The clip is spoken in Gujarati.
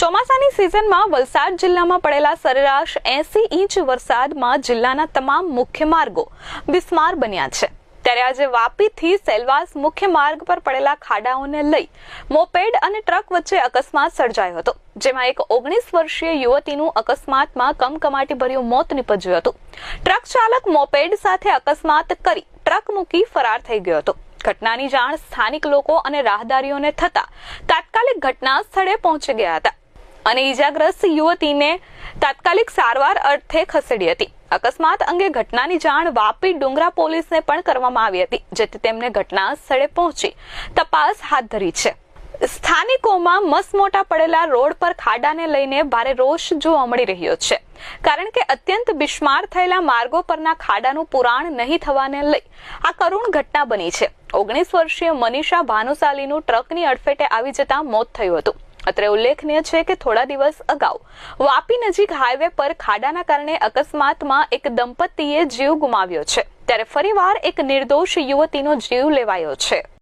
ચોમાસાની સિઝનમાં વલસાડ જિલ્લામાં પડેલા સરેરાશ એસી ઇંચ વરસાદમાં જિલ્લાના તમામ મુખ્ય માર્ગો બિસ્માર બન્યા છે. ત્યારે આજે વાપીથી સેલવાસ મુખ્ય માર્ગ પર પડેલા ખાડાઓને લઈ મોપેડ અને ટ્રક વચ્ચે અકસ્માત સર્જાયો હતો, જેમાં એક ઓગણીસ વર્ષીય યુવતીનું અકસ્માતમાં કમકમાટી ભર્યું મોત નીપજ્યું હતું. ટ્રક ચાલક મોપેડ સાથે અકસ્માત કરી ટ્રક મૂકી ફરાર થઈ ગયો હતો. ઘટનાની જાણ સ્થાનિક લોકો અને રાહદારીઓને થતા તાત્કાલિક ઘટના સ્થળે પહોંચી ગયા હતા. અને ઈજાગ્રસ્ત યુવતીને તાત્કાલિક સારવાર અર્થે ખસેડી હતી. અકસ્માત અંગે ઘટનાની જાણ વાપી ડુંગરા પોલીસને પણ કરવામાં આવી હતી, જેથી તેમને ઘટના સ્થળે પહોંચી તપાસ હાથ ધરી છે. સ્થાનિકોમાં મસમોટા પડેલા રોડ પર ખાડાને લઈને ભારે રોષ જોવા મળી રહ્યો છે. કારણ કે અત્યંત બિસ્માર થયેલા માર્ગો પરના ખાડાનું પુરાણ નહીં થવાને લઈ આ કરુણ ઘટના બની છે. ઓગણીસ વર્ષીય મનીષા ભાનુશાલીનું ટ્રકની અડફેટે આવી જતા મોત થયું હતું. અત્રે ઉલ્લેખનીય છે કે થોડા દિવસ અગાઉ વાપી નજીક હાઈવે પર ખાડાના કારણે અકસ્માતમાં એક દંપતીએ જીવ ગુમાવ્યો છે. ત્યારે ફરીવાર એક નિર્દોષ યુવતીનો જીવ લેવાયો છે.